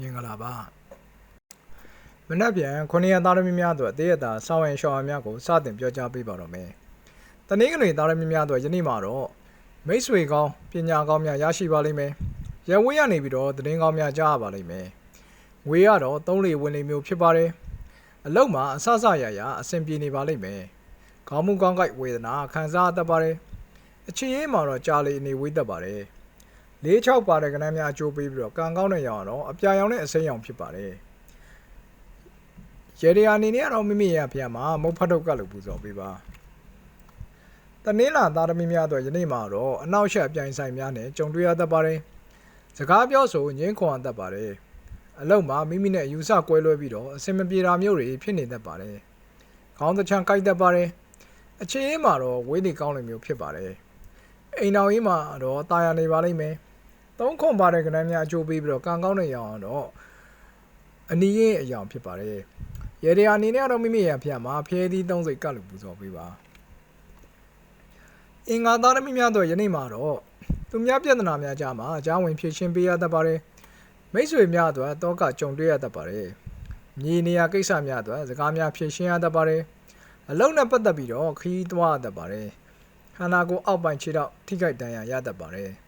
မင်္ဂလာပါမနက်ဖြန်9ရက်သားသမီးများတို့အသေးအတာစာဝင်ရှောင်းအများကိုစတင်ပြောကြားပေးပါတော့မယ်တနင်္ဂနွေသားသမီးများတို့ယနေ့မှာတော့မိတ်ဆွေကောင်းပညာကောင်းများရရှိပါလိမ့်မယ်ရဝေးရနေပြီးတော့သတင်းကောင်းများကြားရပါလိမ့်မယ်ဝေးရတော့သုံးလေဝင်လေမျိုးဖြစ်ပါတယ်အလုံးမှာအဆအဆရရအဆင်ပြေနေပါလိမ့်မယ်ခေါင်းမူကောင်းကိုက်ဝေဒနာခံစားတတ်ပါတယ်အချင်းရေးမှာတော့ကြာလေအနေဝေးတတ်ပါတယ် ၄6ပါတဲ့ကဏ္ဍများအကျိုးပေးပြီးတော့ကံကောင်းတဲ့ရောင်ကတော့အပြာရောင်နဲ့အစိမ်းရောင်ဖြစ်ပါတယ်ရေဒီယာအနေနဲ့ကတော့မိမိရဖျက်မှာမုတ်ဖတ်တုတ်ကလို့ပူဇော်ပေးပါတနင်္လာသားသမီးများတော့ယနေ့မှာတော့အနောက်ရှက်အပြိုင်ဆိုင်များနဲ့ကြုံတွေ့ရတတ်ပါတယ်စကားပြောဆိုငင်းခွန်တတ်ပါတယ်အလုံးမှာမိမိနဲ့ယူဆကွဲလွဲပြီးတော့အစင်မပြေတာမျိုးတွေဖြစ်နေတတ်ပါတယ်ခေါင်းတစ်ချမ်းကိုက်တတ်ပါတယ်အချင်းအင်းမှာတော့ဝေးနေကောင်းတဲ့မျိုးဖြစ်ပါတယ်အိမ်တော်ကြီးမှာတော့တာယာနေပါလိမ့်မယ် သုံးခွန်ပါတဲ့ကဏ္ဍများအကျိုးပေးပြီးတော့ကံကောင်းတဲ့ရောင်ကတော့အနီးရဲ့အရောင်ဖြစ်ပါတယ်။ရေဒီယာအနေနဲ့ကတော့မိမိရဖျက်မှာဖျဲသီးသုံးစိတ်ကတ်လို့ပူဇော်ပေးပါ။အင်္ဂါသားသမီးများတော့ယနေ့မှာတော့သူများပြဿနာများကြားမှာအကြောင်းဝင်ဖြည့်ရှင်းပေးရတတ်ပါတယ်။မိတ်ဆွေများအတွက်တောကကြုံတွေ့ရတတ်ပါတယ်။မြေနေရာကိစ္စများအတွက်စကားများဖြည့်ရှင်းရတတ်ပါတယ်။အလုံးနဲ့ပတ်သက်ပြီးတော့ခီးသွားရတတ်ပါတယ်။ခန္ဓာကိုယ်အောက်ပိုင်းခြေထောက်ထိခိုက်ဒဏ်ရာရတတ်ပါတယ်။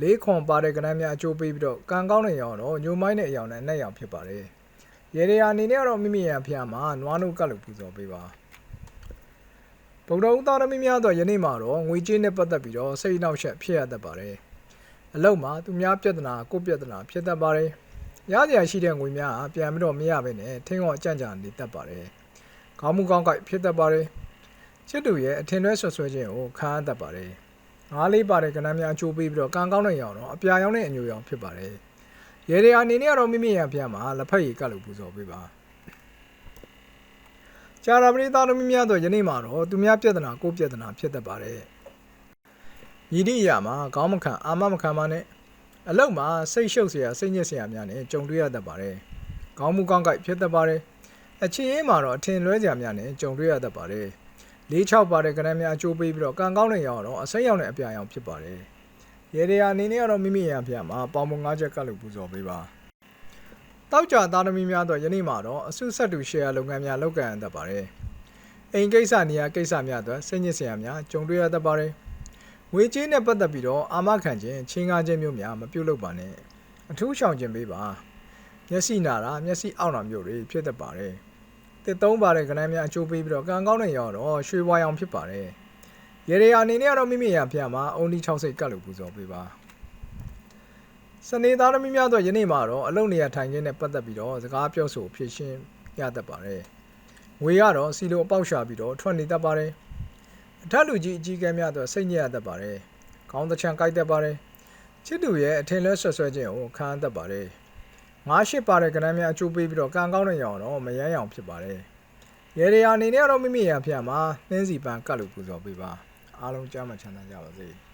လေးခွန်ပါတဲ့ကဏ္ဍများအကျိုးပေးပြီးတော့ကံကောင်းတဲ့ရောင်တော့ညိုမိုင်းတဲ့အရောင်နဲ့အနက်ရောင်ဖြစ်ပါတယ်။ရေဒီယာအနေနဲ့ကတော့မိမိရန်ဖျားမှာနွားနို့ကတ်လို့ပူဇော်ပေးပါ။ဗုဒ္ဓဦးသားသမီးများတော့ယနေ့မှာတော့ငွေကြေးနဲ့ပတ်သက်ပြီးတော့စိတ်နှောက်ယှက်ဖြစ်ရတတ်ပါတယ်။အလုံးမှာသူများပြဿနာကိုယ့်ပြဿနာဖြစ်တတ်ပါတယ်။ရစရာရှိတဲ့ငွေများကပြန်ပြီးတော့မရဘဲနဲ့ထင်းကောင်အကြံ့ကြာနေတတ်ပါတယ်။ခေါင်းမူကောင်းကိုက်ဖြစ်တတ်ပါတယ်။ချစ်သူရဲ့အထင်လွဲဆွဆွဲခြင်းကိုခံရတတ်ပါတယ်။ ငါးလေးပါတဲ့ကဏ္ဍများအချိုးပေးပြီးတော့ကံကောင်းတဲ့ရောင်တော့အပြာရောင်နဲ့အညိုရောင်ဖြစ်ပါတယ်။ရေဒီယာအနေနဲ့ကတော့မိမိရန်ဖျက်မှာလက်ဖက်ရည်ကတ်လို့ပူဇော်ပေးပါ။ကြာရပရိသတ်တို့မိများတော့ယနေ့မှာတော့သူများပြဿနာကိုယ့်ပြဿနာဖြစ်တတ်ပါတယ်။မြည်သည့်အရာမှာခေါင်းမခံအာမမခံပါနဲ့အလုံးမှာစိတ်ရှုပ်เสียစိတ်ညစ်เสียများနဲ့ကြုံတွေ့ရတတ်ပါတယ်။ခေါင်းမူကောင်းကိုက်ဖြစ်တတ်ပါတယ်။အချင်းရင်းမှာတော့အထင်လွဲစရာများနဲ့ကြုံတွေ့ရတတ်ပါတယ်။ ၄6ပါတဲ့ကဏ္ဍများအကျိုးပေးပြီးတော့ကံကောင်းတဲ့ရောင်တော့အစိမ်းရောင်နဲ့အပြာရောင်ဖြစ်ပါတယ်။ရေဒီယာအနေနဲ့ကတော့မိမိရန်ဖျက်မှာပေါင်ပုံ၅ချက်ကလို့ပူဇော်ပေးပါ။တောက်ကြသားသမီးများတော့ယနေ့မှာတော့အစုဆက်တူရှယ်ယာလုပ်ငန်းများလုပ်ကိုင်ရတတ်ပါတယ်။အိမ်ကိစ္စနေရာကိစ္စများအတွက်စိတ်ညစ်စရာများကြုံတွေ့ရတတ်ပါတယ်။ငွေကြေးနဲ့ပတ်သက်ပြီးတော့အာမခံခြင်းချင်းကားခြင်းမျိုးများမပြုတ်လုပ်ပါနဲ့။အထူးရှောင်ခြင်းပေးပါ။မျက်စိနာတာမျက်စိအောက်နာမျိုးတွေဖြစ်တတ်ပါတယ်။ တစ်သုံးပါတဲ့ကဏ္ဍများအကျိုးပေးပြီးတော့ကံကောင်းတဲ့ရောင်တော့ရွှေဝါရောင်ဖြစ်ပါတယ်။ရေရေယာအနေနဲ့ကတော့မိမိရဖျက်မှာအုံဒီ6စိတ်ကတ်လို့ပူဇော်ပေးပါ။စနေသားသမီးများတော့ယနေ့မှာတော့အလုံနေရထိုင်ခြင်းနဲ့ပတ်သက်ပြီးတော့စကားပြောဆိုဖြစ်ရှင်းရတတ်ပါတယ်။ငွေကတော့စီလိုအပေါက်ရှာပြီးတော့ထွက်နေတတ်ပါတယ်။အထက်လူကြီးအကြီးကဲများတော့စိတ်ညစ်ရတတ်ပါတယ်။ခေါင်းတစ်ချမ်းကိုက်တတ်ပါတယ်။ချစ်သူရဲ့အထင်လဲဆွဆွဲခြင်းကိုခံရတတ်ပါတယ်။ ငါးရှစ်ပါတဲ့ကဏ္ဍများအကျိုးပေးပြီးတော့ကံကောင်းတဲ့ရောင်တော့မယမ်းရောင်ဖြစ်ပါတယ်။ရေဒီယာအနေနဲ့ကတော့မိမိရဖျက်မှာနှင်းစီပန်းကတ်လို့ပူဇော်ပေးပါ။အားလုံးကြားမှချမ်းသာကြပါစေ။